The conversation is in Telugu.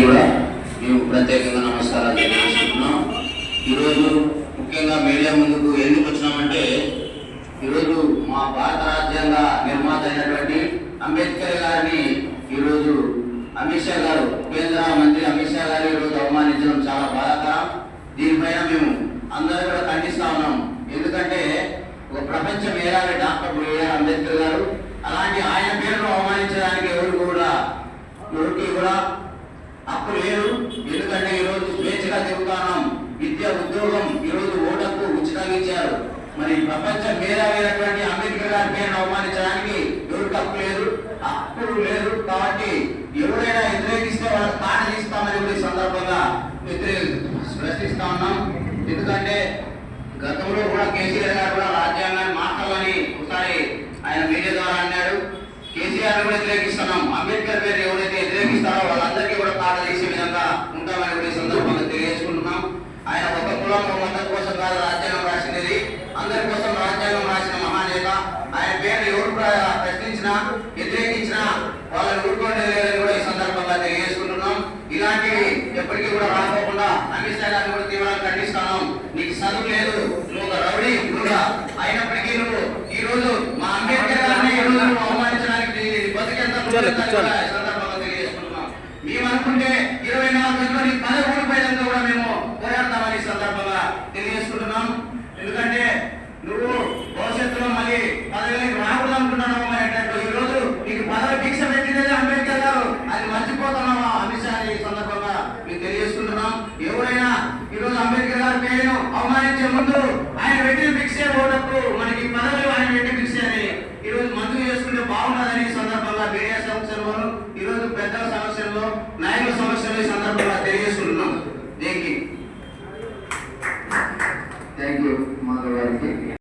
అందరికీ కూడా మేము ప్రత్యేకంగా నమస్కారాలు తెలియజేసుకుంటున్నాం. ఈరోజు ముఖ్యంగా మీడియా ముందుకు ఎందుకు వచ్చినామంటే ఈరోజు మా భారత రాజ్యాంగ నిర్మాత అయినటువంటి అంబేద్కర్ గారిని ఈరోజు అమిత్ షా గారు కేంద్ర మంత్రి అమిత్ షా గారు ఈరోజు అవమానించడం చాలా బాధాకరం. దీనిపైన మేము అందరూ కూడా ఖండిస్తా ఉన్నాం. ఎందుకంటే ఒక ప్రపంచ మేధావి డాక్టర్ బిఆర్ అంబేద్కర్ గారు అలాంటి ఆయన పేరును అవమానించడానికి ఎవరు కూడా ఎవరికి కూడా హక్కు లేదు. ఎందుకంటే ఈరోజు స్వేచ్ఛగా చెబుతాను. విద్య ఉద్యోగం ఈరోజు ఓటకు ఉచితంగా ఇచ్చారు మరి ప్రపంచ మేధావైనటువంటి అంబేద్కర్ గారి పేరును అవమానించడానికి ఎవరికి హక్కు లేదు? హక్కులు లేదు కాబట్టి ఎవరైనా వ్యతిరేకిస్తే వాళ్ళకి తాను తీస్తామని కూడా సందర్భంగా ప్రశ్నిస్తా ఉన్నాం. ఎందుకంటే గతంలో కూడా కేసీఆర్ గారు కూడా రాజ్యాంగాన్ని మార్చాలని ఒకసారి ఆయన మీడియా ద్వారా అన్నాడు కేసీఆర్ కూడా వ్యతిరేకిస్తున్నాం. అంబేద్కర్ పేరు ఎవరైతే వ్యతిరేకిస్తారో వాళ్ళందరికీ కూడా పాట చేసే విధంగా ఉంటామని కూడా ఈ సందర్భంగా తెలియజేసుకుంటున్నాం ఆయన ఒక కులం ఒక మతం కోసం కాదు రాజ్యాంగం రాసినది అందరి కోసం రాజ్యాంగం రాసిన మహానేత ఆయన పేరు ఎవరు ప్ర- ప్రశ్నించినా వ్యతిరేకించినా వాళ్ళని ఊరుకోండి కూడా ఈ సందర్భంగా తెలియజేసుకుంటున్నాం. ఇలాంటివి ఎప్పటికీ కూడా అమిత్ షా గారిని కూడా తీవ్రంగా ఖండిస్తున్నాం. నీకు చదువు లేదు నువ్వు ఒక రౌడీ కూడా అయినప్పటికీ నువ్వు ఈ రోజు మా అంబేద్కర్ గారిని ఈ రోజు నువ్వు అవమానించడానికి బతికెంత సందర్భంగా తెలియజేసుకుంటున్నాం. మేము అనుకుంటే ఇరవై నాలుగు గంటలు నీ పదవి ఊడిపోయేందుకు కూడా మేము పోరాడతామని ఈ సందర్భంగా తెలియజేసుకుంటున్నాం ఎందుకంటే నువ్వు భవిష్యత్తులో మళ్ళీ పదవికి రాకూడదు అనుకుంటున్నావు అనేటట్టు ఈ రోజు నీకు పదవి భిక్ష పెట్టినదే అంబేద్కర్ గారు అది మర్చిపోతున్నావా అమిత్ షా ఈ సందర్భంగా మీకు తెలియజేసుకుంటున్నాం ఈరోజు అంబేద్కర్ గారి పేరును అవమానించే ముందు ఆయన పెట్టిన భిక్షే ఓటప్పుడు మనకి పదవి ఆయన పెట్టిన భిక్షే అని ఈరోజు రోజు మంజూరు చేసుకుంటే బాగుంటుందని ఈ సందర్భంగా మీడియా సమస్యల్లో ఈరోజు పెద్దల సమస్యల్లో నాయకుల సమస్యలు ఈ సందర్భంగా తెలియజేసుకుంటున్నాం. దీనికి థ్యాంక్ యూ మాధవ్ గారికి.